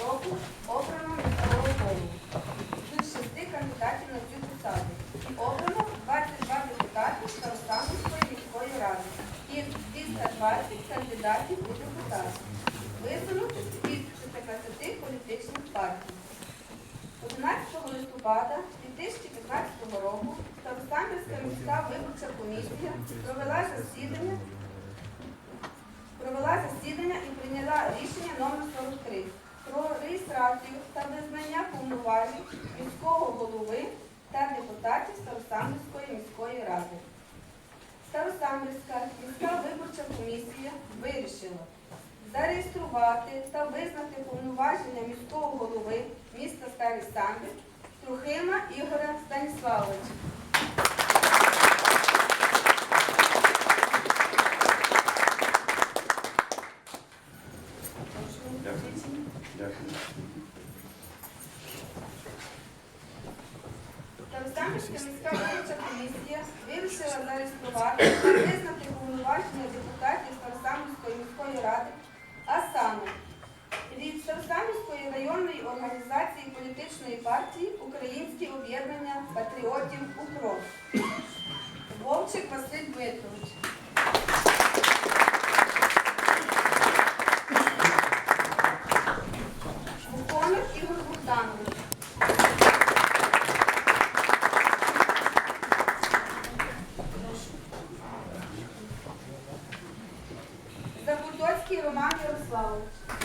року обрано Миколу Голову. Тут шести кандидатів на цю посаду. Обрано 22 депутатів Старостанської міської ради і 220 кандидатів у депутати. Визвано від 14 політичних партій. 11 листопада 2015 року Старостанківська міська виборча комісія провела засідання Олександр Трухима Ігоря Станіславовича. об'єднання патріотів Укров. Вовчик Василь Дмитрович. Бухонов Ігор Богданович. Забудоцький Роман Ярославович.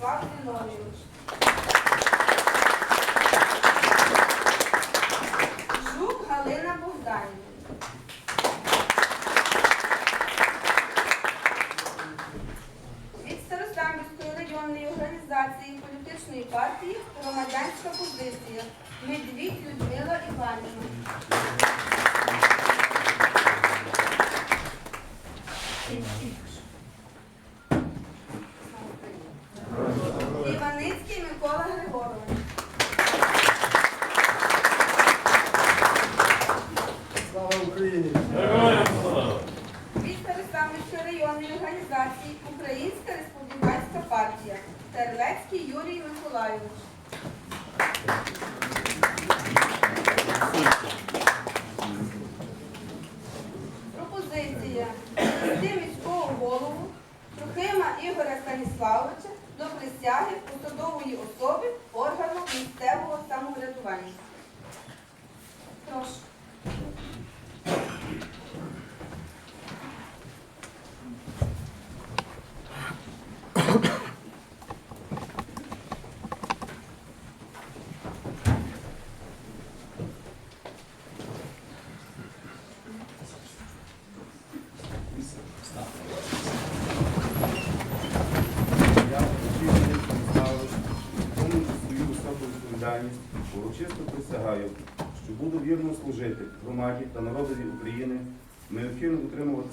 Latinônios Білецький Юрій Миколайович. Пропозиція міського голову Трухима Ігоря Станіславовича до присяги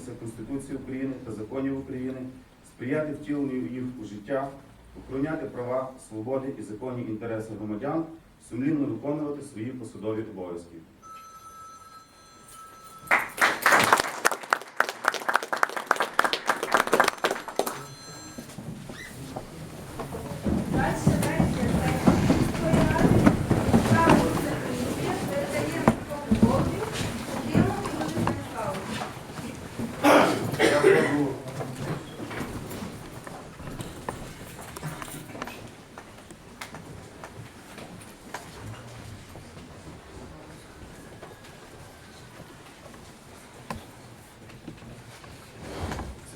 дотримуватися Конституції України та законів України, сприяти втіленню їх у життя, охороняти права, свободи і законні інтереси громадян, сумлінно виконувати свої посадові обов'язки. Далі версія Сесійської ради. Право закріплює, передає міському голові Ділу Юрію Станіславовичу. Я скажу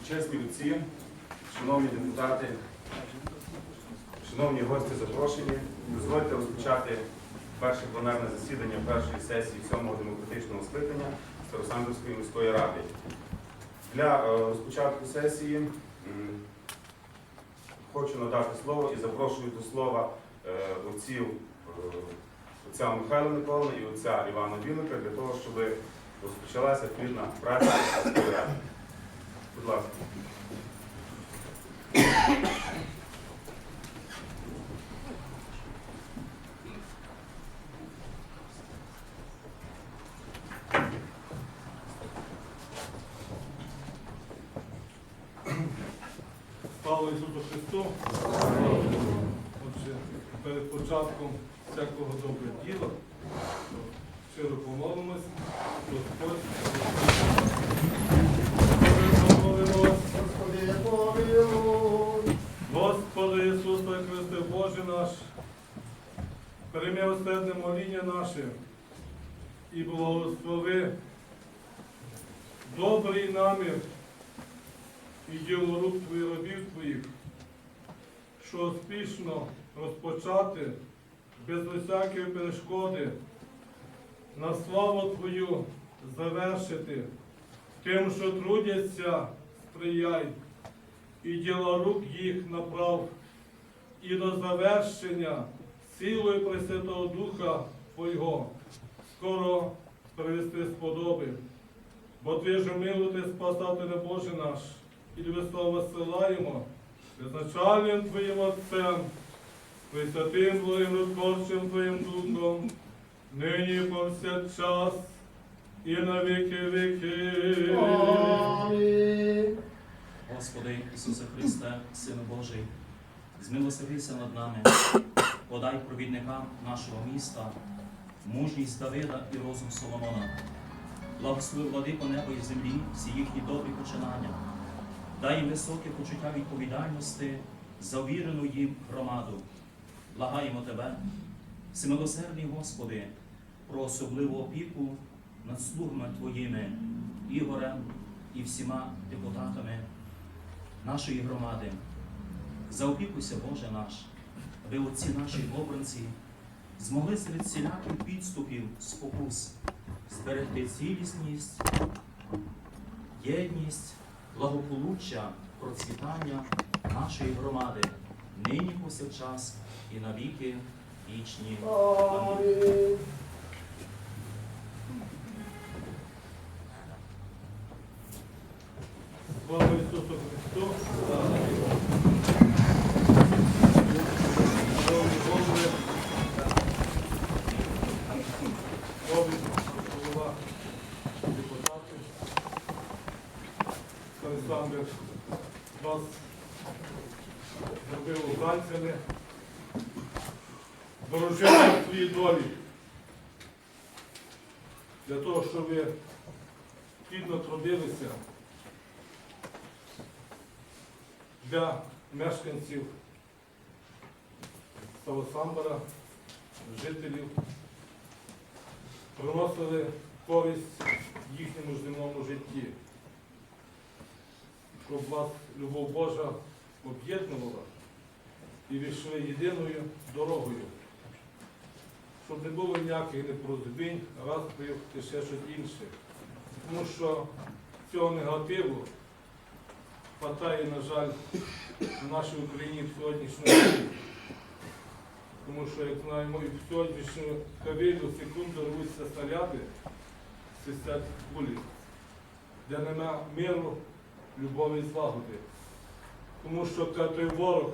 Чесні отці, шановні депутати, шановні гості запрошені, дозвольте розпочати перше пленарне засідання першої сесії сьомого демократичного скликання Старосамбірської міської ради. Для е, розпочатку сесії хочу надати слово і запрошую до слова е, отців е, отця Михайла Миколина і отця Івана Вінника для того, щоб розпочалася плідна праця міської ради. Будь ласка. Слава Ісусу Христу! Отже, перед початком всякого доброго діла щиро помолимось. Господь, помолимось. Господи Христе, Боже наш, прийми осердне моління наше і благослови добрий намір і діло рук твоїх робів твоїх, що успішно розпочати без усякої перешкоди на славу Твою завершити. Тим, що трудяться, сприяй, і діла рук їх направ, і до завершення силою Пресвятого Духа Твого скоро привести сподоби. Бо ти ж милуй, Спасателя Боже наш, і тебе слава силаємо, безначальним Твоїм Отцем, Пресвятим Твоїм Творчим Твоїм Духом, нині повсякчас і на віки віки. Господи Ісусе Христе, Сину Божий, змилосердися над нами, подай провідникам нашого міста, мужність Давида і розум Соломона. Благослови владико неба і землі, всі їхні добрі починання. Дай їм високе почуття відповідальності за вірену їм громаду. Благаємо Тебе, всемилосердний Господи, про особливу опіку над слугами Твоїми, Ігорем і всіма депутатами нашої громади. Заопікуйся, Боже наш, аби отці наші обранці змогли серед всіляких підступів спокус зберегти цілісність, єдність, благополуччя, процвітання нашої громади нині повсякчас і навіки вічні. Амінь. Слава Ісусу Христу! Шановні голови, нові голова депутати, Олександр вас зробив уганцями, долі для того, щоб ви плідно трудилися для мешканців Старосамбора, жителів, приносили користь їхньому земному житті, щоб вас любов Божа об'єднувала і війшли єдиною дорогою, щоб не було ніяких непорозумінь, розприв і ще щось інше. Тому що цього негативу хватає, на жаль, в нашій Україні в сьогоднішньому дні. Тому що, як знаємо, і в сьогоднішню хвилю, секунду рвуться снаряди, свистять кулі, де нема миру, любові і злагоди. Тому що той ворог,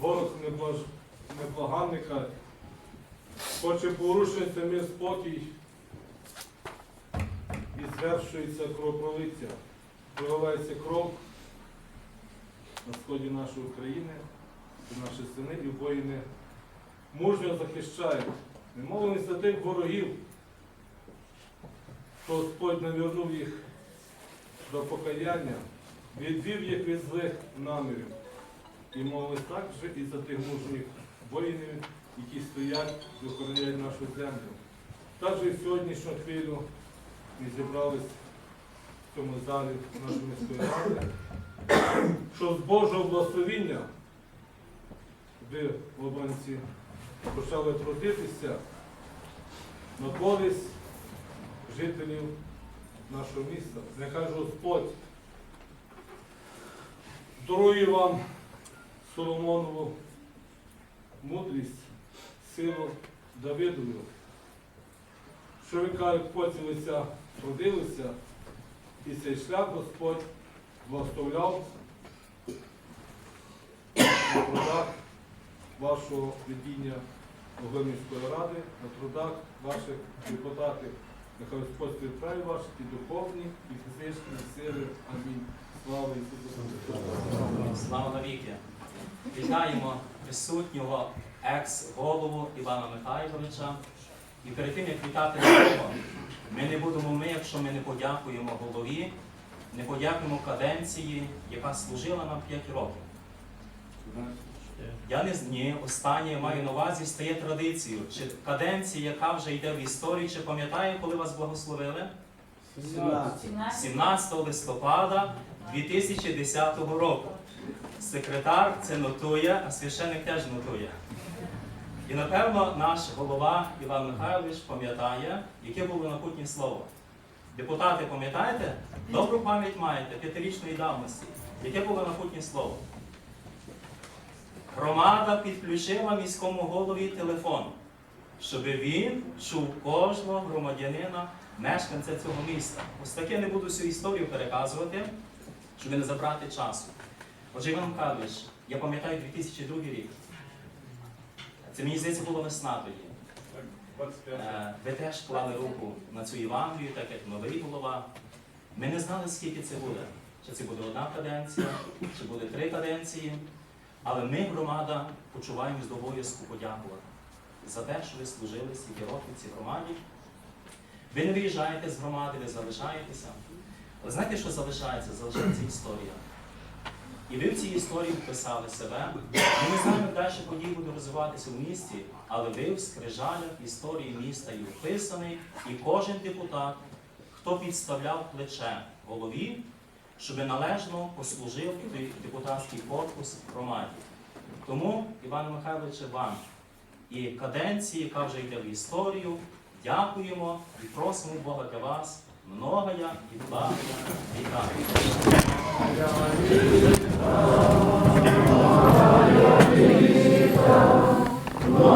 ворог каже, хоче порушити мир спокій і звершується кровопролиття, проливається кров на сході нашої України, наші сини і воїни мужньо захищають. Ми молимося тих ворогів, що Господь навернув їх до покаяння, відвів їх від злих намірів. І молимось також і за тих мужніх воїнів, які стоять і охороняють нашу землю. Також і сьогоднішню хвилю ми зібрались в цьому залі нашої міської ради, що з Божого благословіння ви, лобанці, почали трудитися на користь жителів нашого міста. Нехай Господь дарує вам Соломонову мудрість, силу Давидову, що ви кажуть, потілися, трудилися, і цей шлях Господь благословляв на трудах вашого відділення Оглемівської ради, на трудах ваших депутатів. Нехай Господь співправі ваші і духовні, і фізичні сили. Амінь. Слава Ісусу Христу! Слава навіки! Вітаємо присутнього екс-голову Івана Михайловича. І перед тим, як вітати його, ми не будемо ми, якщо ми не подякуємо голові, не подякуємо каденції, яка служила нам 5 років. Я не ні, останнє маю на увазі стає традицією. Чи каденція, яка вже йде в історії, чи пам'ятає, коли вас благословили? 17 листопада 2010 року. Секретар це нотує, а священик теж нотує. І напевно наш голова Іван Михайлович пам'ятає, яке було напутнє слово. Депутати, пам'ятаєте? Добру пам'ять маєте п'ятирічної давності. Яке було напутнє слово? Громада підключила міському голові телефон, щоб він чув кожного громадянина, мешканця цього міста. Ось таке не буду всю історію переказувати, щоб не забрати часу. Отже, Іван Михайлович, я пам'ятаю 2002 рік. Це мені здається було весна тоді. Е, Ви теж клали руку на цю Євангелію, так як новий голова. Ми не знали, скільки це буде. Чи це буде одна каденція, чи буде три каденції. Але ми, громада, почуваємось до обов'язку подякувати за те, що ви служили стільки років цій громаді. Ви не виїжджаєте з громади, ви залишаєтеся. Але знаєте, що залишається? Залишається історія. І ви в цій історії вписали себе. Ми знаємо, як далі події будуть розвиватися в місті, але ви в скрижалях історії міста і вписаний, і кожен депутат, хто підставляв плече голові, щоб належно послужив депутатський корпус в громаді. Тому, Іван Михайлович, вам і каденції, яка вже йде в історію, дякуємо і просимо Бога для вас многоя і благоя віка. Ну,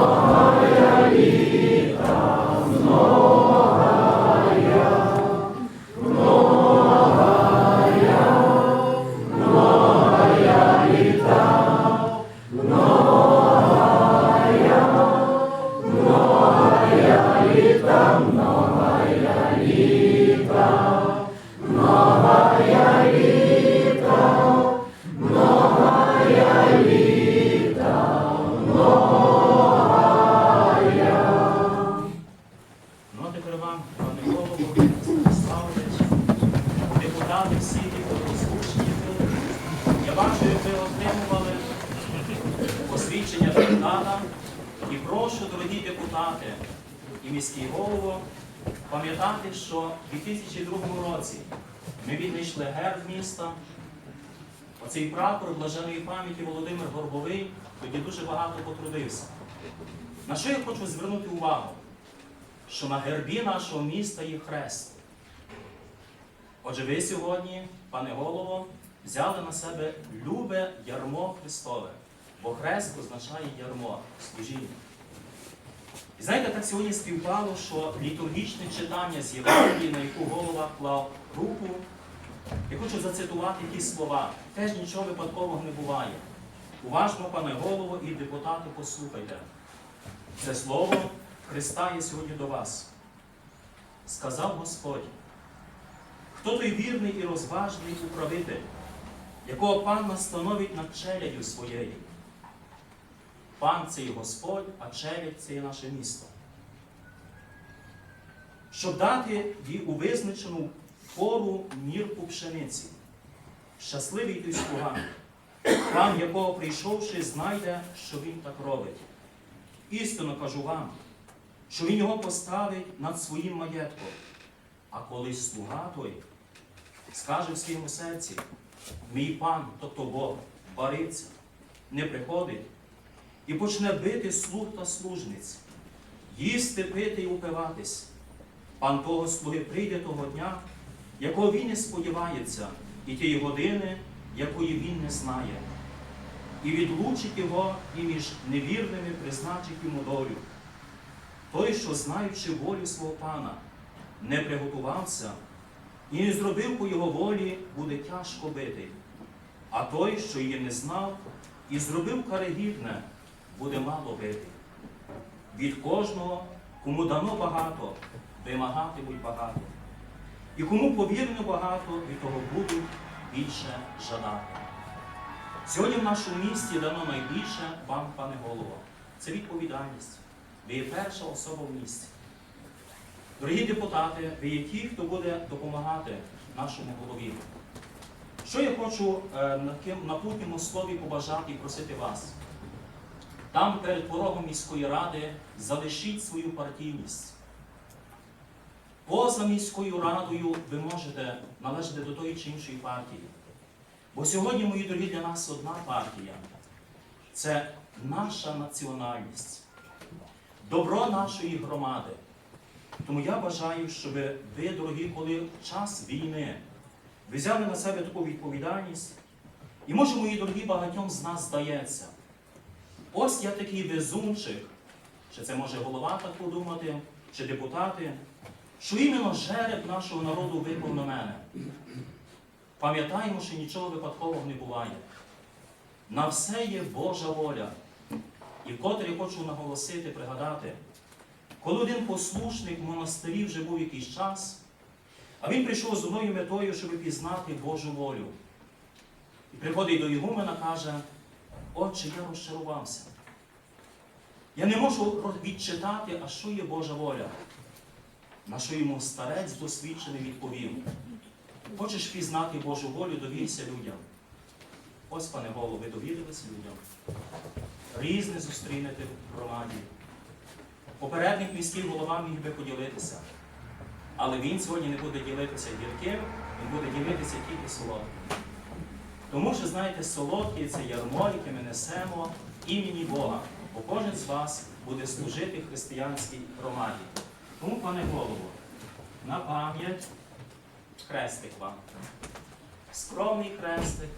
міста. Оцей прапор блаженої пам'яті Володимир Горбовий тоді дуже багато потрудився. На що я хочу звернути увагу? що на гербі нашого міста є хрест. Отже, ви сьогодні, пане голово, взяли на себе любе ярмо Христове. бо хрест означає ярмо, служіння. І знаєте, так сьогодні співпало, що літургічне читання з Євангелії, на яку голова клав руку, я хочу зацитувати ті слова. Теж нічого випадкового не буває. Уважно, пане голово і депутати, послухайте. Це слово Христа є сьогодні до вас. Сказав Господь, хто той вірний і розважний управитель, якого пан настановить над челядю своєю. Пан це і Господь, а челядь це і наше місто. Щоб дати їй у визначену пору мірку пшениці. Щасливий той слуга, пан якого прийшовши, знайде, що він так робить. Істинно кажу вам, що він його поставить над своїм маєтком. А коли слуга той скаже в своєму серці, мій пан, тобто Бог, бариться, не приходить і почне бити слуг та служниць, їсти, пити і упиватись. Пан того слуги прийде того дня, якого він не сподівається, і тієї години, якої він не знає, і відлучить його і між невірними призначить йому долю. Той, що, знаючи волю свого пана, не приготувався і не зробив по його волі, буде тяжко битий. А той, що її не знав, і зробив карегідне, буде мало бити. Від кожного, кому дано багато, вимагатимуть багато. І кому повірено багато, від того будуть більше жадати. Сьогодні в нашому місті дано найбільше вам, пане голово. Це відповідальність. Ви є перша особа в місті. Дорогі депутати, ви є ті, хто буде допомагати нашому голові. Що я хочу е, на путньому слові побажати і просити вас? Там перед порогом міської ради залишіть свою партійність. Поза міською радою ви можете належати до тої чи іншої партії. Бо сьогодні, мої дорогі, для нас одна партія це наша національність, добро нашої громади. Тому я бажаю, щоб ви, дорогі, коли час війни ви взяли на себе таку відповідальність, і може, мої дорогі, багатьом з нас здається, ось я такий везунчик, чи це може голова так подумати, чи депутати, що іменно жереб нашого народу випав на мене. Пам'ятаємо, що нічого випадкового не буває. На все є Божа воля. І вкотре я хочу наголосити, пригадати, коли один послушник в монастирі вже був якийсь час, а він прийшов з одною метою, щоб пізнати Божу волю. І приходить до Ігумена, каже, отче, я розчарувався. Я не можу відчитати, а що є Божа воля. На що йому старець досвідчений відповів. Хочеш пізнати Божу волю, довірся людям. Ось, пане голово, ви довірилися людям. Різне зустрінете в громаді. Попередник міський голова міг би поділитися. Але він сьогодні не буде ділитися гірким, він буде ділитися тільки солодким. Тому що, знаєте, солодкі це ярмо, яке ми несемо імені Бога. Бо кожен з вас буде служити християнській громаді. Тому, пане голово, на пам'ять хрестик вам. Скромний хрестик,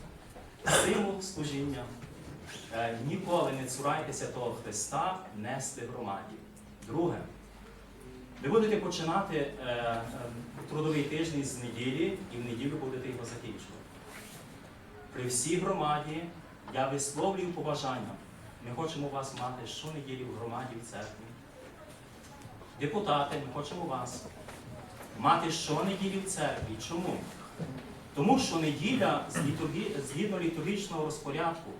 символ служіння. Е, Ніколи не цурайтеся того Христа нести громаді. Друге, ви будете починати е, е, трудовий тиждень з неділі, і в неділю будете його закінчувати. При всій громаді я висловлюю побажання. Ми хочемо вас мати щонеділі в громаді в церкві. Депутати, ми хочемо вас мати щонеділі в церкві. Чому? Тому що неділя згідно літургічного розпорядку,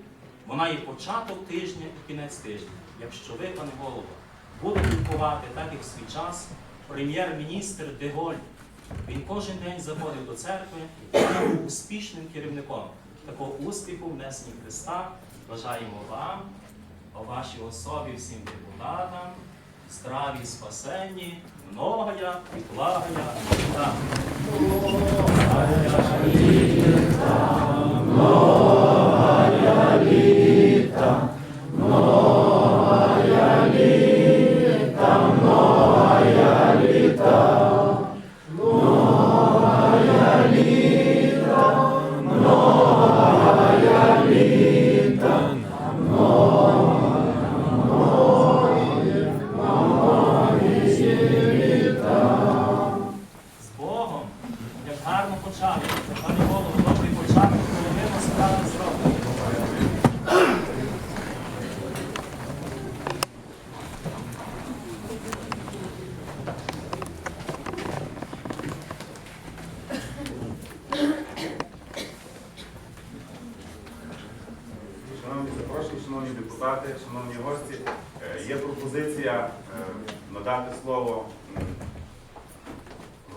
вона є початок тижня і кінець тижня. Якщо ви, пане голово, будете відбувати так, як в свій час, прем'єр-міністр Деголь, він кожен день заходив до церкви і був успішним керівником. Такого успіху в несенні Христа бажаємо вам, вашій особі всім депутатам, здраві, спасенні, многоя і благая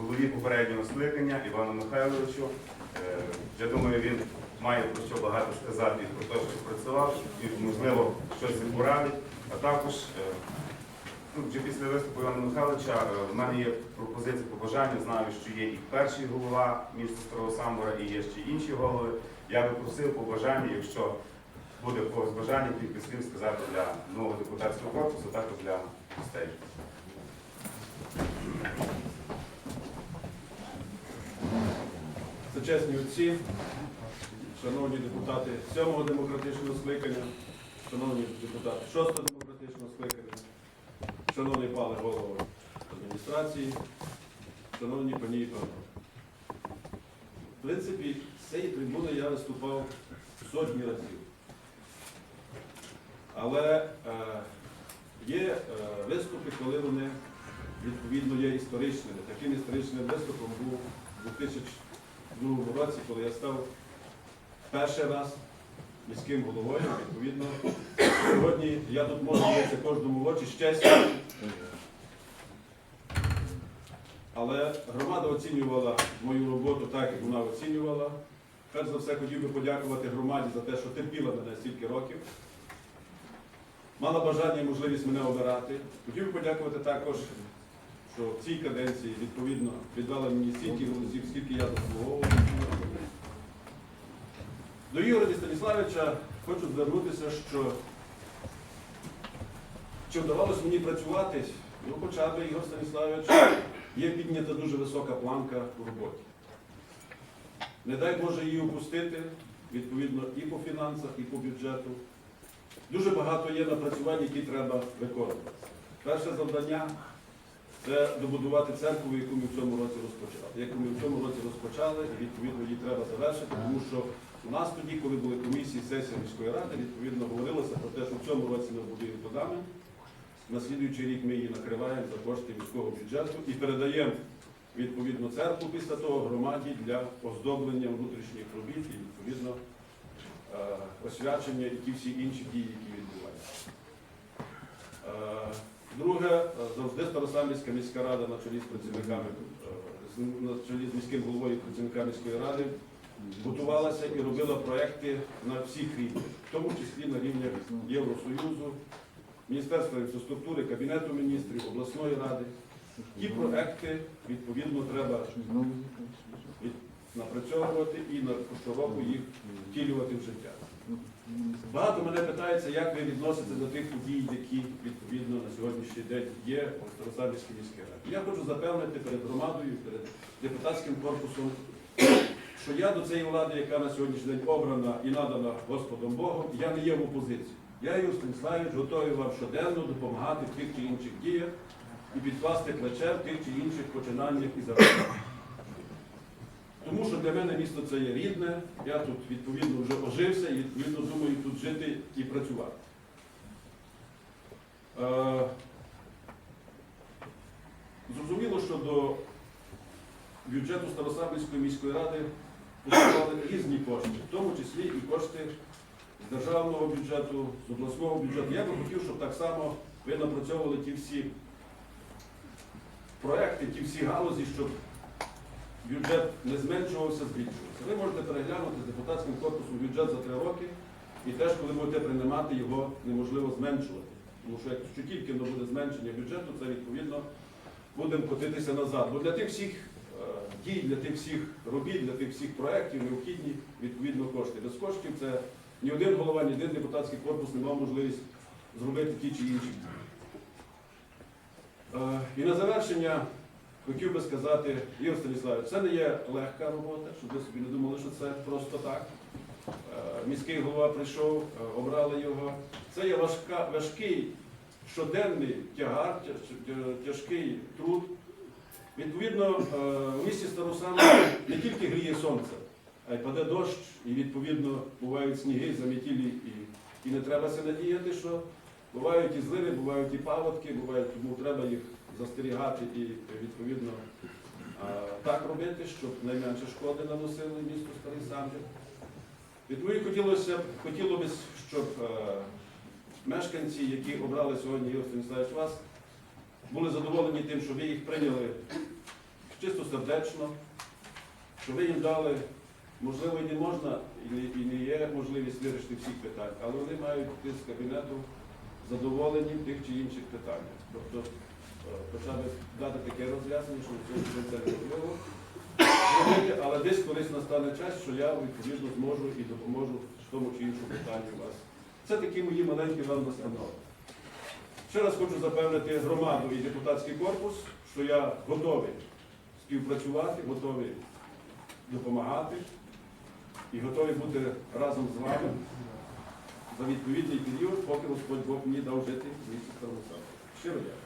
голові попереднього скликання Івану Михайловичу. Е, Я думаю, він має про що багато сказати і про те, що працював, і, можливо, щось і порадить. А також е, ну, вже після виступу Івана Михайловича е, в мене є пропозиція побажання. Знаю, що є і перший голова міста Старого Самбора, і є ще інші голови. Я би просив побажання, якщо буде когось бажання, кілька слів сказати для нового депутатського корпусу, також для гостей. Сучасні отці, шановні депутати 7-го демократичного скликання, шановні депутати 6-го демократичного скликання, шановний пане голово адміністрації, шановні пані і пане, В принципі, з цієї трибуни я виступав сотні разів. Але е, є е, виступи, коли вони відповідно є історичними. Таким історичним виступом був 2004 другому році, коли я став перший раз міським головою, відповідно, сьогодні я тут можу дивитися кожному в очі щастя. Але громада оцінювала мою роботу так, як вона оцінювала. Перш за все, хотів би подякувати громаді за те, що терпіла мене стільки років. Мала бажання і можливість мене обирати. Хотів би подякувати також що в цій каденції відповідно віддали мені стільки голосів, скільки я заслуговував. До Ігоря Станіславича хочу звернутися, що чи вдавалося мені працювати, ну хоча б Ігор Станіславович є піднята дуже висока планка у роботі. Не дай Боже її опустити, відповідно, і по фінансах, і по бюджету. Дуже багато є напрацювань, які треба виконувати. Перше завдання це добудувати церкву, яку ми в цьому році розпочали. Яку ми в цьому році розпочали, і відповідно її треба завершити, тому що у нас тоді, коли були комісії, сесія міської ради, відповідно говорилося про те, що в цьому році ми будуємо фундамент, на слідуючий рік ми її накриваємо за кошти міського бюджету і передаємо відповідно церкву після того громаді для оздоблення внутрішніх робіт і відповідно е, освячення і ті всі інші дії, які відбуваються. Друге, е, завжди Старосамбірська міська рада на чолі з працівниками, е, на чолі з міським головою і працівниками міської ради готувалася і робила проекти на всіх рівнях, в тому числі на рівнях Євросоюзу, Міністерства інфраструктури, Кабінету міністрів, обласної ради. Ті проекти відповідно треба напрацьовувати і на щороку їх втілювати в життя. Багато мене питається, як ви відноситеся до тих подій, які відповідно на сьогоднішній день є у Старосамбірській міській раді. Я хочу запевнити перед громадою, перед депутатським корпусом, що я до цієї влади, яка на сьогоднішній день обрана і надана Господом Богом, я не є в опозиції. Я, Юрій Станіславович, готовий вам щоденно допомагати в тих чи інших діях і підкласти плече в тих чи інших починаннях і заробленнях. Тому що для мене місто це є рідне, я тут відповідно вже ожився і відповідно думаю тут жити і працювати. Е, Зрозуміло, що до бюджету Старосамбірської міської ради поступали різні кошти, в тому числі і кошти з державного бюджету, з обласного бюджету. Я би хотів, щоб так само ви напрацьовували ті всі проекти, ті всі галузі, щоб бюджет не зменшувався, збільшувався. Ви можете переглянути з депутатським корпусом бюджет за три роки, і теж, коли будете приймати, його неможливо зменшувати. Тому що якщо тільки не буде зменшення бюджету, це відповідно будемо котитися назад. Бо для тих всіх е, дій, для тих всіх робіт, для тих всіх проєктів необхідні відповідно кошти. Без коштів це ні один голова, ні один депутатський корпус не мав можливість зробити ті чи інші. Е, І на завершення хотів би сказати, Ігор Станіславович, це не є легка робота, щоб ви собі не думали, що це просто так. Е, Міський голова прийшов, е, обрали його. Це є важка, важкий щоденний тягар, тяжкий труд. Відповідно, е, у місті Старосамі не тільки гріє сонце, а й паде дощ, і відповідно бувають сніги, замітілі, і, і не треба се надіяти, що бувають і зливи, бувають і паводки, бувають, тому треба їх застерігати і відповідно так робити, щоб найменше шкоди наносили місту Старий Самбір. Відповідно, хотілося хотіло б, щоб е, мешканці, які обрали сьогодні Ігор Станіславович вас, були задоволені тим, що ви їх прийняли чисто сердечно, що ви їм дали, можливо, і не можна, і не, є можливість вирішити всіх питань, але вони мають з кабінету задоволені тих чи інших питаннях. Тобто, хоча б дати таке роз'яснення, що це неможливо але десь колись настане час, що я відповідно зможу і допоможу в тому чи іншому питанню вас. Це такі мої маленькі вам настанови. Ще раз хочу запевнити громаду і депутатський корпус, що я готовий співпрацювати, готовий допомагати і готовий бути разом з вами за відповідний період, поки Господь Бог мені дав жити в місті Старосам. Щиро дякую.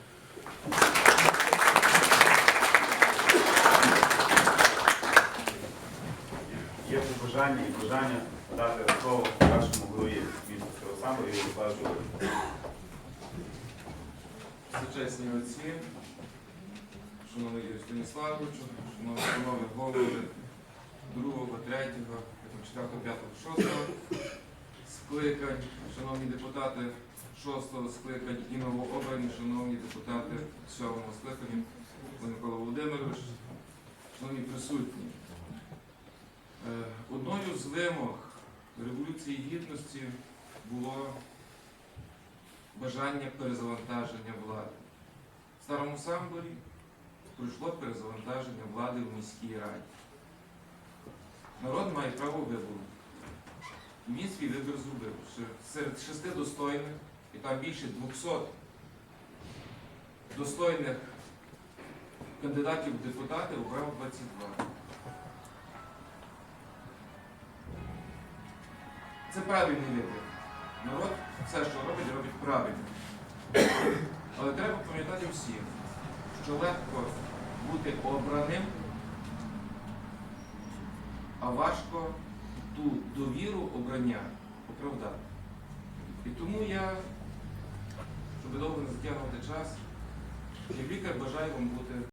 Є побажання і бажання дати слово першому голові міста Старосамбо і Ярославу Сучасні отці, шановний Юрій Станіславовичу, шановні шановні голови другого, третього, четвертого, п'ятого, шостого скликань, шановні депутати шостого скликань і новообрані, шановні депутати сьомого скликання, Микола Володимирович, шановні присутні. Е, Одною з вимог Революції Гідності було бажання перезавантаження влади. В старому самборі пройшло перезавантаження влади в міській раді. Народ має право вибору. Він свій вибір зробив. Серед шести достойних, і там більше 200 достойних кандидатів в депутати обрав 22. Це правильний вибір. Народ все, що робить, робить правильно. Але треба пам'ятати всім, що легко бути обраним, а важко ту довіру обрання оправдати. І тому я, щоб довго не затягувати час, як лікар бажаю вам бути